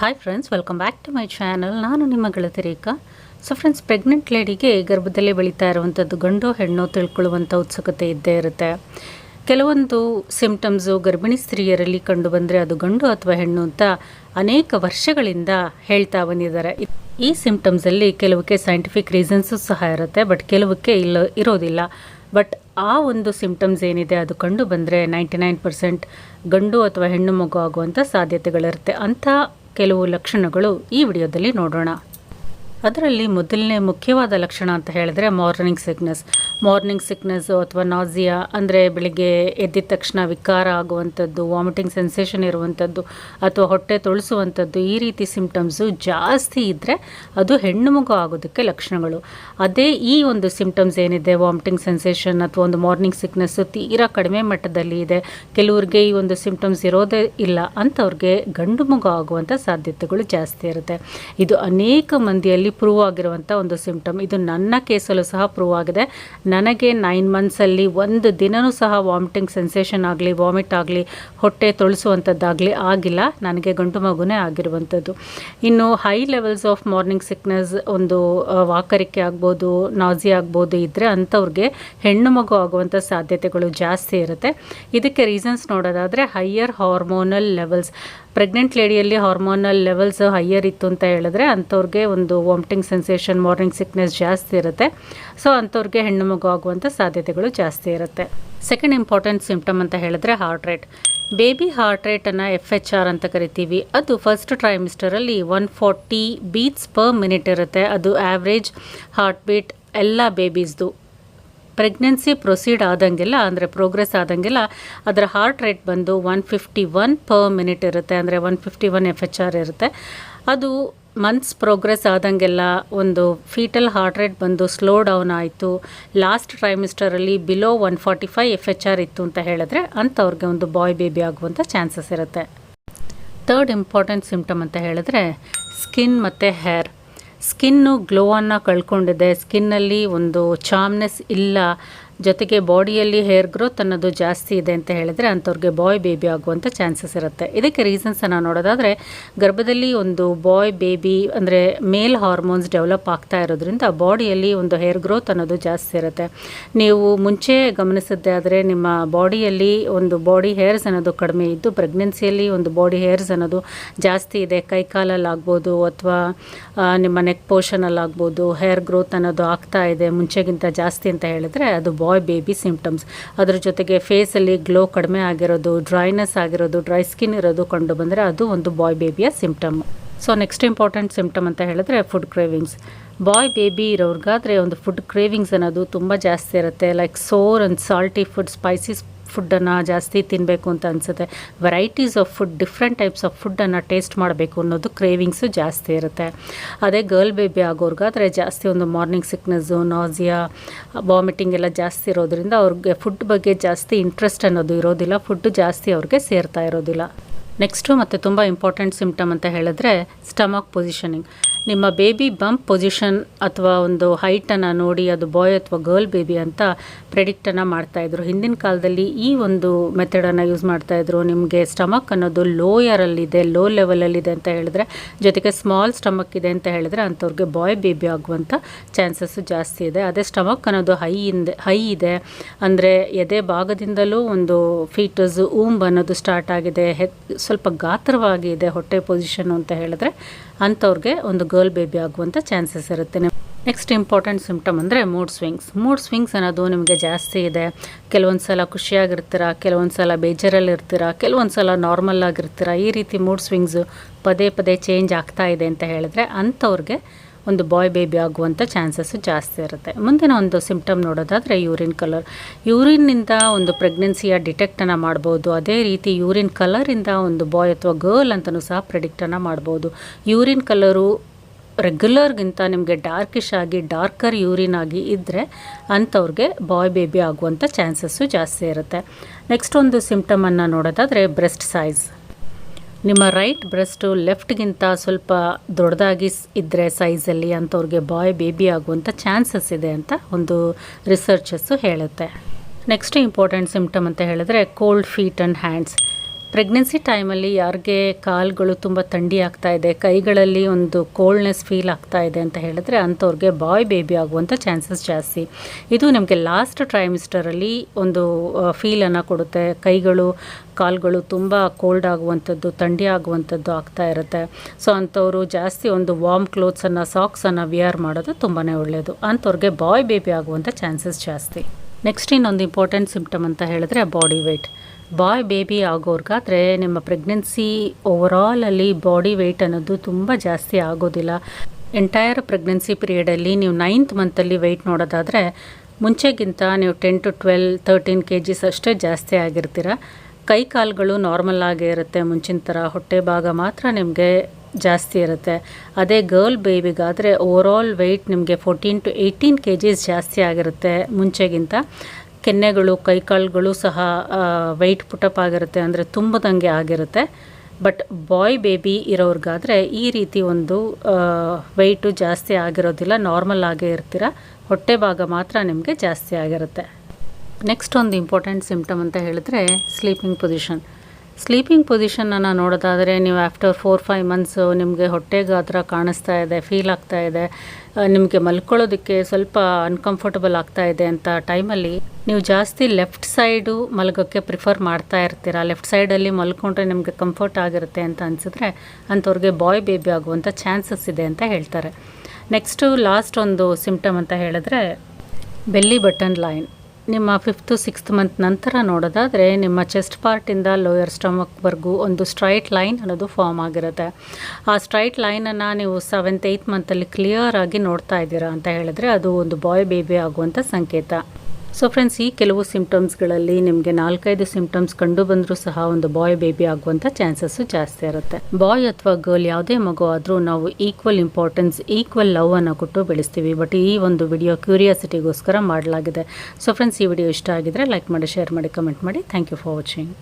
Hi friends welcome back to my channel ನಾನು ನಿಮ್ಮ ಗೆಳತಿ ರೇಖಾ. ಸೊ ಫ್ರೆಂಡ್ಸ್ ಪ್ರೆಗ್ನೆಂಟ್ ಲೇಡಿಗೆ ಗರ್ಭದಲ್ಲೇ ಬೆಳೀತಾ ಇರುವಂಥದ್ದು ಗಂಡು ಹೆಣ್ಣು ತಿಳ್ಕೊಳ್ಳುವಂಥ ಉತ್ಸುಕತೆ ಇದ್ದೇ ಇರುತ್ತೆ. ಕೆಲವೊಂದು ಸಿಂಪ್ಟಮ್ಸು ಗರ್ಭಿಣಿ ಸ್ತ್ರೀಯರಲ್ಲಿ ಕಂಡು ಬಂದರೆ ಅದು ಗಂಡು ಅಥವಾ ಹೆಣ್ಣು ಅಂತ ಅನೇಕ ವರ್ಷಗಳಿಂದ ಹೇಳ್ತಾ ಬಂದಿದ್ದಾರೆ. ಈ ಸಿಂಪ್ಟಮ್ಸಲ್ಲಿ ಕೆಲವಕ್ಕೆ ಸೈಂಟಿಫಿಕ್ ರೀಸನ್ಸು ಸಹ ಇರುತ್ತೆ ಬಟ್ ಕೆಲವಕ್ಕೆ ಇಲ್ಲ, ಇರೋದಿಲ್ಲ. ಬಟ್ ಆ ಒಂದು ಸಿಂಪ್ಟಮ್ಸ್ ಏನಿದೆ, ಅದು ಕಂಡು ಬಂದರೆ ನೈಂಟಿ ನೈನ್ ಪರ್ಸೆಂಟ್ ಗಂಡು ಅಥವಾ ಹೆಣ್ಣು ಮಗು ಆಗುವಂಥ ಸಾಧ್ಯತೆಗಳಿರುತ್ತೆ. ಅಂಥ ಕೆಲವು ಲಕ್ಷಣಗಳು ಈ ವಿಡಿಯೋದಲ್ಲಿ ನೋಡೋಣ. ಅದರಲ್ಲಿ ಮೊದಲನೇ ಮುಖ್ಯವಾದ ಲಕ್ಷಣ ಅಂತ ಹೇಳಿದ್ರೆ ಮಾರ್ನಿಂಗ್ ಸಿಕ್ನೆಸ್ ಮಾರ್ನಿಂಗ್ ಸಿಕ್ನೆಸ್ಸು ಅಥವಾ ನಾಝಿಯಾ ಅಂದರೆ ಬೆಳಿಗ್ಗೆ ಎದ್ದಿದ ತಕ್ಷಣ ವಿಕಾರ ಆಗುವಂಥದ್ದು ವಾಮಿಟಿಂಗ್ ಸೆನ್ಸೇಷನ್ ಇರುವಂಥದ್ದು ಅಥವಾ ಹೊಟ್ಟೆ ತೊಳಸುವಂಥದ್ದು ಈ ರೀತಿ ಸಿಮ್ಟಮ್ಸು ಜಾಸ್ತಿ ಇದ್ದರೆ ಅದು ಹೆಣ್ಣು ಮಗು ಆಗೋದಕ್ಕೆ ಲಕ್ಷಣಗಳು. ಅದೇ ಈ ಒಂದು ಸಿಂಪ್ಟಮ್ಸ್ ಏನಿದೆ ವಾಮಿಟಿಂಗ್ ಸೆನ್ಸೇಷನ್ ಅಥವಾ ಒಂದು ಮಾರ್ನಿಂಗ್ ಸಿಕ್ನೆಸ್ಸು ತೀರಾ ಕಡಿಮೆ ಮಟ್ಟದಲ್ಲಿ ಇದೆ. ಕೆಲವ್ರಿಗೆ ಈ ಒಂದು ಸಿಂಪ್ಟಮ್ಸ್ ಇರೋದೇ ಇಲ್ಲ ಅಂಥವ್ರಿಗೆ ಗಂಡು ಮಗು ಆಗುವಂಥ ಸಾಧ್ಯತೆಗಳು ಜಾಸ್ತಿ ಇರುತ್ತೆ. ಇದು ಅನೇಕ ಮಂದಿಯಲ್ಲಿ ಪ್ರೂವ್ ಆಗಿರುವಂಥ ಒಂದು ಸಿಮ್ಟಮ್ ಇದು ನನ್ನ ಕೇಸಲ್ಲೂ ಸಹ ಪ್ರೂವ್ ಆಗಿದೆ. ನನಗೆ ನೈನ್ ಮಂತ್ಸಲ್ಲಿ ಒಂದು ದಿನವೂ ಸಹ ವಾಮಿಟಿಂಗ್ ಸೆನ್ಸೇಷನ್ ಆಗಲಿ ವಾಮಿಟ್ ಆಗಲಿ, ಹೊಟ್ಟೆ ತೊಳಸುವಂಥದ್ದಾಗಲಿ ಆಗಿಲ್ಲ. ನನಗೆ ಗಂಟು ಮಗುನೇ ಆಗಿರುವಂಥದ್ದು ಇನ್ನು high levels of morning sickness ಒಂದು ವಾಕರಿಕೆ ಆಗ್ಬೋದು ನಾಜಿ ಆಗ್ಬೋದು ಇದ್ದರೆ ಅಂಥವ್ರಿಗೆ ಹೆಣ್ಣು ಮಗು ಆಗುವಂಥ ಸಾಧ್ಯತೆಗಳು ಜಾಸ್ತಿ ಇರುತ್ತೆ. ಇದಕ್ಕೆ ರೀಸನ್ಸ್ ನೋಡೋದಾದರೆ ಹೈಯರ್ ಹಾರ್ಮೋನಲ್ ಲೆವೆಲ್ಸ್ ಪ್ರೆಗ್ನೆಂಟ್ ಲೇಡಿಯಲ್ಲಿ ಹಾರ್ಮೋನಲ್ ಲೆವೆಲ್ಸ್ ಹೈಯರ್ ಇತ್ತು ಅಂತ ಹೇಳಿದ್ರೆ ಅಂಥವ್ರಿಗೆ ಒಂದು ವಾಮಿಟಿಂಗ್ ಸೆನ್ಸೇಷನ್ ಮಾರ್ನಿಂಗ್ ಸಿಕ್ನೆಸ್ ಜಾಸ್ತಿ ಇರುತ್ತೆ. ಸೊ ಅಂಥವ್ರಿಗೆ ಹೆಣ್ಣು ಮಗು ಆಗುವಂಥ ಸಾಧ್ಯತೆಗಳು ಜಾಸ್ತಿ ಇರುತ್ತೆ. ಸೆಕೆಂಡ್ ಇಂಪಾರ್ಟೆಂಟ್ ಸಿಂಪ್ಟಮ್ ಅಂತ ಹೇಳಿದ್ರೆ ಹಾರ್ಟ್ ರೇಟ್ ಬೇಬಿ ಹಾರ್ಟ್ ರೇಟನ್ನು ಎಫ್ ಎಚ್ ಆರ್ ಅಂತ ಕರಿತೀವಿ. ಅದು first ಟ್ರೈಮಿಸ್ಟರಲ್ಲಿ one forty beats per minute ಇರುತ್ತೆ. ಅದು ಆ್ಯಾವ್ರೇಜ್ ಹಾರ್ಟ್ ಬೀಟ್ ಎಲ್ಲ ಬೇಬೀಸ್ದು ಪ್ರೆಗ್ನೆನ್ಸಿ ಪ್ರೊಸೀಡ್ ಆದಂಗೆಲ್ಲ, ಅಂದರೆ ಪ್ರೋಗ್ರೆಸ್ ಆದಂಗೆಲ್ಲ, ಅದರ ಹಾರ್ಟ್ ರೇಟ್ ಬಂದು one fifty one per minute ಇರುತ್ತೆ. ಅಂದರೆ one fifty one F H R ಇರುತ್ತೆ. ಅದು ಮಂತ್ಸ್ ಪ್ರೋಗ್ರೆಸ್ ಆದಂಗೆಲ್ಲ ಒಂದು ಫೀಟಲ್ ಹಾರ್ಟ್ ರೇಟ್ ಬಂದು ಸ್ಲೋ ಡೌನ್ ಆಯಿತು. Last ಟ್ರೈಮಿಸ್ಟರಲ್ಲಿ below one forty five F H R ಇತ್ತು ಅಂತ ಹೇಳಿದ್ರೆ ಅಂಥವ್ರಿಗೆ ಒಂದು ಬಾಯ್ ಬೇಬಿ ಆಗುವಂಥ ಚಾನ್ಸಸ್ ಇರುತ್ತೆ. ಥರ್ಡ್ ಇಂಪಾರ್ಟೆಂಟ್ ಸಿಮ್ಟಮ್ ಅಂತ ಹೇಳಿದ್ರೆ ಸ್ಕಿನ್ ಮತ್ತು ಹೇರ್ ಸ್ಕಿನ್ನು ಗ್ಲೋವನ್ನು ಕಳ್ಕೊಂಡಿದೆ. ಸ್ಕಿನ್ನಲ್ಲಿ ಒಂದು ಚಾಮ್ನೆಸ್ ಇಲ್ಲ. ಜೊತೆಗೆ ಬಾಡಿಯಲ್ಲಿ ಹೇರ್ ಗ್ರೋತ್ ಅನ್ನೋದು ಜಾಸ್ತಿ ಇದೆ ಅಂತ ಹೇಳಿದ್ರೆ ಅಂಥವ್ರಿಗೆ ಬಾಯ್ ಬೇಬಿ ಆಗುವಂಥ ಚಾನ್ಸಸ್ ಇರುತ್ತೆ. ಇದಕ್ಕೆ ರೀಸನ್ಸನ್ನು ನೋಡೋದಾದರೆ, ಗರ್ಭದಲ್ಲಿ ಒಂದು ಬಾಯ್ ಬೇಬಿ ಅಂದರೆ ಮೇಲ್ ಹಾರ್ಮೋನ್ಸ್ ಡೆವಲಪ್ ಆಗ್ತಾ ಇರೋದ್ರಿಂದ ಬಾಡಿಯಲ್ಲಿ ಒಂದು ಹೇರ್ ಗ್ರೋತ್ ಅನ್ನೋದು ಜಾಸ್ತಿ ಇರುತ್ತೆ. ನೀವು ಮುಂಚೆ ಗಮನಿಸಿದ್ದೆ ಆದರೆ ನಿಮ್ಮ ಬಾಡಿಯಲ್ಲಿ ಒಂದು ಬಾಡಿ ಹೇರ್ಸ್ ಅನ್ನೋದು ಕಡಿಮೆ ಇದ್ದು ಪ್ರೆಗ್ನೆನ್ಸಿಯಲ್ಲಿ ಒಂದು ಬಾಡಿ ಹೇರ್ಸ್ ಅನ್ನೋದು ಜಾಸ್ತಿ ಇದೆ. ಕೈ ಕಾಲಲ್ಲಿ ಆಗ್ಬೋದು ಅಥವಾ ನಿಮ್ಮ ನೆಕ್ ಪೋರ್ಷನಲ್ಲಾಗ್ಬೋದು ಹೇರ್ ಗ್ರೋತ್ ಅನ್ನೋದು ಆಗ್ತಾ ಇದೆ, ಮುಂಚೆಗಿಂತ ಜಾಸ್ತಿ ಅಂತ ಹೇಳಿದ್ರೆ ಅದು ಬಾಯ್ ಬೇಬಿ ಸಿಂಪ್ಟಮ್ಸ್ ಅದ್ರ ಜೊತೆಗೆ ಫೇಸಲ್ಲಿ ಗ್ಲೋ ಕಡಿಮೆ ಆಗಿರೋದು ಡ್ರೈನೆಸ್ ಆಗಿರೋದು ಡ್ರೈ ಸ್ಕಿನ್ ಇರೋದು ಕಂಡು ಬಂದರೆ ಅದು ಒಂದು boy ಬೇಬಿಯ symptom so next important symptom ಅಂತ ಹೇಳಿದ್ರೆ ಫುಡ್ ಕ್ರೇವಿಂಗ್ಸ್ ಬಾಯ್ ಬೇಬಿ ಇರೋರ್ಗಾದರೆ ಒಂದು ಫುಡ್ ಕ್ರೇವಿಂಗ್ಸ್ ಅನ್ನೋದು ತುಂಬ ಜಾಸ್ತಿ ಇರುತ್ತೆ. Like sour and salty food spices ಫುಡ್ಡನ್ನು ಜಾಸ್ತಿ ತಿನ್ನಬೇಕು ಅಂತ ಅನಿಸುತ್ತೆ. Varieties of food different types of ಫುಡ್ಡನ್ನು ಟೇಸ್ಟ್ ಮಾಡಬೇಕು ಅನ್ನೋದು ಕ್ರೇವಿಂಗ್ಸು ಜಾಸ್ತಿ ಇರುತ್ತೆ. ಅದೇ ಗರ್ಲ್ ಬೇಬಿ ಆಗೋರ್ಗಾದರೆ ಜಾಸ್ತಿ ಒಂದು ಮಾರ್ನಿಂಗ್ ಸಿಕ್ನೆಸ್ಸು ನಾಸಿಯಾ ವಾಮಿಟಿಂಗ್ ಎಲ್ಲ ಜಾಸ್ತಿ ಇರೋದ್ರಿಂದ ಅವ್ರಿಗೆ ಫುಡ್ ಬಗ್ಗೆ ಜಾಸ್ತಿ ಇಂಟ್ರೆಸ್ಟ್ ಅನ್ನೋದು ಇರೋದಿಲ್ಲ. ಫುಡ್ ಜಾಸ್ತಿ ಅವ್ರಿಗೆ ಸೇರ್ತಾ ಇರೋದಿಲ್ಲ. ನೆಕ್ಸ್ಟು ಮತ್ತು ತುಂಬ ಇಂಪಾರ್ಟೆಂಟ್ ಸಿಮ್ಟಮ್ ಅಂತ ಹೇಳಿದ್ರೆ ಸ್ಟಮಕ್ ಪೊಸಿಷನಿಂಗ್ ನಿಮ್ಮ ಬೇಬಿ ಬಂಪ್ ಪೊಸಿಷನ್ ಅಥವಾ ಒಂದು ಹೈಟನ್ನು ನೋಡಿ, ಅದು ಬಾಯ್ ಅಥವಾ ಗರ್ಲ್ ಬೇಬಿ ಅಂತ ಪ್ರೆಡಿಕ್ಟನ್ನು ಮಾಡ್ತಾಯಿದ್ರು ಹಿಂದಿನ ಕಾಲದಲ್ಲಿ ಈ ಒಂದು ಮೆಥಡನ್ನು ಯೂಸ್ ಮಾಡ್ತಾಯಿದ್ರು ನಿಮಗೆ ಸ್ಟಮಕ್ ಅನ್ನೋದು ಲೋಯರಲ್ಲಿದೆ, ಲೋ ಲೆವೆಲಲ್ಲಿದೆ ಅಂತ ಹೇಳಿದ್ರೆ, ಜೊತೆಗೆ ಸ್ಮಾಲ್ ಸ್ಟಮಕ್ ಇದೆ ಅಂತ ಹೇಳಿದ್ರೆ ಅಂಥವ್ರಿಗೆ ಬಾಯ್ ಬೇಬಿ ಆಗುವಂಥ ಚಾನ್ಸಸ್ಸು ಜಾಸ್ತಿ ಇದೆ. ಅದೇ ಸ್ಟಮಕ್ ಅನ್ನೋದು ಹೈ ಇಂದ, ಹೈ ಇದೆ. ಅಂದರೆ ಎದೆ ಭಾಗದಿಂದಲೂ ಒಂದು ಫೀಟಸ್ ಊಂಬ್ ಅನ್ನೋದು ಸ್ಟಾರ್ಟ್ ಆಗಿದೆ. ಸ್ವಲ್ಪ ಗಾತ್ರವಾಗಿದೆ ಹೊಟ್ಟೆ ಪೊಸಿಷನ್ ಅಂತ ಹೇಳಿದ್ರೆ ಅಂಥವ್ರಿಗೆ ಒಂದು ಗರ್ಲ್ ಬೇಬಿ ಆಗುವಂಥ ಚಾನ್ಸಸ್ ಇರುತ್ತೆ. ನೆಕ್ಸ್ಟ್ ಇಂಪಾರ್ಟೆಂಟ್ ಸಿಂಪ್ಟಮ್ ಅಂದರೆ ಮೂಡ್ ಸ್ವಿಂಗ್ಸ್. ಮೂಡ್ ಸ್ವಿಂಗ್ಸ್ ಅನ್ನೋದು ನಿಮಗೆ ಜಾಸ್ತಿ ಇದೆ. ಕೆಲವೊಂದು ಸಲ ಖುಷಿಯಾಗಿರ್ತೀರ, ಕೆಲವೊಂದು ಸಲ ಬೇಜಾರಲ್ಲಿ ಇರ್ತೀರ ಕೆಲವೊಂದು ಸಲ ನಾರ್ಮಲ್ ಆಗಿರ್ತೀರ, ಈ ರೀತಿ ಮೂಡ್ ಸ್ವಿಂಗ್ಸು ಪದೇ ಪದೇ ಚೇಂಜ್ ಆಗ್ತಾ ಇದೆ ಅಂತ ಹೇಳಿದ್ರೆ ಅಂಥವ್ರಿಗೆ ಒಂದು ಬಾಯ್ ಬೇಬಿ ಆಗುವಂಥ ಚಾನ್ಸಸ್ಸು ಜಾಸ್ತಿ ಇರುತ್ತೆ. ಮುಂದಿನ ಒಂದು ಸಿಂಪ್ಟಮ್ ನೋಡೋದಾದರೆ ಯೂರಿನ್ ಕಲರ್ ಯೂರಿನ್ನಿಂದ ಒಂದು ಪ್ರೆಗ್ನೆನ್ಸಿಯ ಡಿಟೆಕ್ಟನ್ನು ಮಾಡ್ಬೋದು. ಅದೇ ರೀತಿ ಯೂರಿನ್ ಕಲರಿಂದ ಒಂದು ಬಾಯ್ ಅಥವಾ ಗರ್ಲ್ ಅಂತಲೂ ಸಹ ಪ್ರೆಡಿಕ್ಟನ್ನು ಮಾಡ್ಬೋದು. ಯೂರಿನ್ ಕಲರು ರೆಗ್ಯುಲರ್ಗಿಂತ ನಿಮಗೆ ಡಾರ್ಕಿಶ್ ಆಗಿ ಡಾರ್ಕರ್ ಯೂರಿನ್ ಆಗಿ ಇದ್ದರೆ ಅಂಥವ್ರಿಗೆ ಬಾಯ್ ಬೇಬಿ ಆಗುವಂಥ ಚಾನ್ಸಸ್ಸು ಜಾಸ್ತಿ ಇರುತ್ತೆ. ನೆಕ್ಸ್ಟ್ ಒಂದು ಸಿಂಪ್ಟಮನ್ನು ನೋಡೋದಾದರೆ ಬ್ರೆಸ್ಟ್ ಸೈಜ್ ನಿಮ್ಮ ರೈಟ್ ಬ್ರೆಸ್ಟು ಲೆಫ್ಟ್ಗಿಂತ ಸ್ವಲ್ಪ ದೊಡ್ಡದಾಗಿ ಇದ್ದರೆ ಸೈಜಲ್ಲಿ ಅಂಥವ್ರಿಗೆ ಬಾಯ್ ಬೇಬಿ ಆಗುವಂಥ ಚಾನ್ಸಸ್ ಇದೆ ಅಂತ ಒಂದು ರಿಸರ್ಚಸ್ಸು ಹೇಳುತ್ತೆ. ನೆಕ್ಸ್ಟ್ ಇಂಪಾರ್ಟೆಂಟ್ ಸಿಂಪ್ಟಮ್ ಅಂತ ಹೇಳಿದ್ರೆ cold feet and hands. Pregnancy ಟೈಮಲ್ಲಿ ಯಾರಿಗೆ ಕಾಲುಗಳು ತುಂಬ ಥಂಡಿ ಆಗ್ತಾ ಇದೆ, ಕೈಗಳಲ್ಲಿ ಒಂದು ಕೋಲ್ಡ್ನೆಸ್ ಫೀಲ್ ಆಗ್ತಾ ಇದೆ ಅಂತ ಹೇಳಿದ್ರೆ ಅಂಥವ್ರಿಗೆ ಬಾಯ್ ಬೇಬಿ ಆಗುವಂಥ ಚಾನ್ಸಸ್ ಜಾಸ್ತಿ. ಇದು ನಮಗೆ ಲಾಸ್ಟ್ ಟ್ರೈಮಿಸ್ಟರಲ್ಲಿ ಒಂದು ಫೀಲನ್ನು ಕೊಡುತ್ತೆ. ಕೈಗಳು, ಕಾಲುಗಳು ತುಂಬ ಕೋಲ್ಡ್ ಆಗುವಂಥದ್ದು, ಥಂಡಿ ಆಗುವಂಥದ್ದು ಆಗ್ತಾ ಇರುತ್ತೆ. ಸೊ ಅಂಥವರು ಜಾಸ್ತಿ ಒಂದು ವಾರ್ಮ್ ಕ್ಲೋತ್ಸನ್ನು ಸಾಕ್ಸನ್ನು ವಿಯರ್ ಮಾಡೋದು ತುಂಬಾ ಒಳ್ಳೆಯದು ಅಂಥವ್ರಿಗೆ ಬಾಯ್ ಬೇಬಿ ಆಗುವಂಥ ಚಾನ್ಸಸ್ ಜಾಸ್ತಿ. ನೆಕ್ಸ್ಟ್ ಇನ್ನೊಂದು ಇಂಪಾರ್ಟೆಂಟ್ ಸಿಂಪ್ಟಮ್ ಅಂತ ಹೇಳಿದ್ರೆ ಬಾಡಿ ವೆಯ್ಟ್ ಬಾಯ್ ಬೇಬಿ ಆಗೋರ್ಗಾದರೆ ನಿಮ್ಮ ಪ್ರೆಗ್ನೆನ್ಸಿ ಓವರಾಲಲ್ಲಿ ಬಾಡಿ ವೆಯ್ಟ್ ಅನ್ನೋದು ತುಂಬ ಜಾಸ್ತಿ ಆಗೋದಿಲ್ಲ. ಎಂಟೈರ್ ಪ್ರೆಗ್ನೆನ್ಸಿ ಪೀರಿಯಡಲ್ಲಿ ನೀವು ನೈನ್ತ್ ಮಂತಲ್ಲಿ ವೆಯ್ಟ್ ನೋಡೋದಾದರೆ ಮುಂಚೆಗಿಂತ ನೀವು ten to twelve thirteen K Gs ಅಷ್ಟೇ ಜಾಸ್ತಿ ಆಗಿರ್ತೀರ. ಕೈ ಕಾಲುಗಳು ನಾರ್ಮಲ್ ಆಗೇ ಇರುತ್ತೆ, ಮುಂಚಿನ ಥರ ಹೊಟ್ಟೆ ಭಾಗ ಮಾತ್ರ ನಿಮಗೆ ಜಾಸ್ತಿ ಇರುತ್ತೆ. ಅದೇ ಗರ್ಲ್ ಬೇಬಿಗಾದರೆ ಓವರಾಲ್ ವೆಯ್ಟ್ ನಿಮಗೆ fourteen to eighteen K Gs ಜಾಸ್ತಿ ಆಗಿರುತ್ತೆ ಮುಂಚೆಗಿಂತ. ಕೆನ್ನೆಗಳು, ಕೈಕಾಲುಗಳು ಸಹ ವೆಯ್ಟ್ ಪುಟಪ್ ಆಗಿರುತ್ತೆ ಅಂದರೆ ತುಂಬದಂಗೆ ಆಗಿರುತ್ತೆ. ಬಟ್ ಬಾಯ್ ಬೇಬಿ ಇರೋರ್ಗಾದರೆ ಈ ರೀತಿ ಒಂದು ವೆಯ್ಟು ಜಾಸ್ತಿ ಆಗಿರೋದಿಲ್ಲ. ನಾರ್ಮಲ್ ಆಗೇ ಇರ್ತೀರ. ಹೊಟ್ಟೆ ಭಾಗ ಮಾತ್ರ ನಿಮಗೆ ಜಾಸ್ತಿ ಆಗಿರುತ್ತೆ. ನೆಕ್ಸ್ಟ್ ಒಂದು ಇಂಪಾರ್ಟೆಂಟ್ ಸಿಂಪ್ಟಮ್ ಅಂತ ಹೇಳಿದ್ರೆ ಸ್ಲೀಪಿಂಗ್ ಪೊಸಿಷನ್ ಸ್ಲೀಪಿಂಗ್ ಪೊಸಿಷನನ್ನು ನೋಡೋದಾದರೆ ನೀವು ಆಫ್ಟರ್ ಫೋರ್ ಫೈವ್ ಮಂತ್ಸು ನಿಮಗೆ ಹೊಟ್ಟೆ ಗಾತ್ರ ಕಾಣಿಸ್ತಾ ಇದೆ ಫೀಲ್ ಆಗ್ತಾ ಇದೆ ನಿಮಗೆ ಮಲ್ಕೊಳ್ಳೋದಕ್ಕೆ ಸ್ವಲ್ಪ ಅನ್ಕಂಫರ್ಟಬಲ್ ಆಗ್ತಾ ಇದೆ ಅಂತ ಟೈಮಲ್ಲಿ ನೀವು ಜಾಸ್ತಿ ಲೆಫ್ಟ್ ಸೈಡು ಮಲಗೋಕ್ಕೆ ಪ್ರಿಫರ್ ಮಾಡ್ತಾ ಇರ್ತೀರ? ಲೆಫ್ಟ್ ಸೈಡಲ್ಲಿ ಮಲ್ಕೊಂಡ್ರೆ ನಿಮಗೆ ಕಂಫರ್ಟ್ ಆಗಿರುತ್ತೆ ಅಂತ ಅನಿಸಿದ್ರೆ ಅಂಥವ್ರಿಗೆ ಬಾಯ್ ಬೇಬಿ ಆಗುವಂಥ ಚಾನ್ಸಸ್ ಇದೆ ಅಂತ ಹೇಳ್ತಾರೆ. ನೆಕ್ಸ್ಟು ಲಾಸ್ಟ್ ಒಂದು ಸಿಂಪ್ಟಮ್ ಅಂತ ಹೇಳಿದ್ರೆ ಬೆಲ್ಲಿ ಬಟನ್ ಲೈನ್ ನಿಮ್ಮ ಫಿಫ್ತು ಸಿಕ್ಸ್ತ್ ಮಂತ್ ನಂತರ ನೋಡೋದಾದರೆ ನಿಮ್ಮ ಚೆಸ್ಟ್ ಪಾರ್ಟಿಂದ ಲೋಯರ್ ಸ್ಟಮಕ್ವರೆಗೂ ಒಂದು ಸ್ಟ್ರೈಟ್ ಲೈನ್ ಅನ್ನೋದು ಫಾರ್ಮ್ ಆಗಿರುತ್ತೆ. ಆ ಸ್ಟ್ರೈಟ್ ಲೈನನ್ನು ನೀವು ಸೆವೆಂತ್ ಏಯ್ತ್ ಮಂತಲ್ಲಿ ಕ್ಲಿಯರ್ ಆಗಿ ನೋಡ್ತಾ ಇದ್ದೀರಾ ಅಂತ ಹೇಳಿದ್ರೆ ಅದು ಒಂದು ಬಾಯ್ ಬೇಬಿ ಆಗುವಂಥ ಸಂಕೇತ. ಸೊ ಫ್ರೆಂಡ್ಸ್ ಈ ಕೆಲವು ಸಿಂಪ್ಟಮ್ಸ್ಗಳಲ್ಲಿ ನಿಮಗೆ ನಾಲ್ಕೈದು ಸಿಂಪ್ಟಮ್ಸ್ ಕಂಡು ಬಂದರೂ ಸಹ ಒಂದು ಬಾಯ್ ಬೇಬಿ ಆಗುವಂಥ ಚಾನ್ಸಸ್ಸು ಜಾಸ್ತಿ ಇರುತ್ತೆ. ಬಾಯ್ ಅಥವಾ ಗರ್ಲ್ ಯಾವುದೇ ಮಗು ಆದರೂ ನಾವು ಈಕ್ವಲ್ ಇಂಪಾರ್ಟೆನ್ಸ್ ಈಕ್ವಲ್ ಲವ್ ಅನ್ನು ಕೊಟ್ಟು ಬೆಳೆಸ್ತೀವಿ. ಬಟ್ ಈ ಒಂದು ವಿಡಿಯೋ ಕ್ಯೂರಿಯಾಸಿಟಿಗೋಸ್ಕರ ಮಾಡಲಾಗಿದೆ. ಸೊ ಫ್ರೆಂಡ್ಸ್ ಈ ವಿಡಿಯೋ ಇಷ್ಟ ಆಗಿದ್ರೆ ಲೈಕ್ ಮಾಡಿ ಶೇರ್ ಮಾಡಿ ಕಮೆಂಟ್ ಮಾಡಿ. Thank you for watching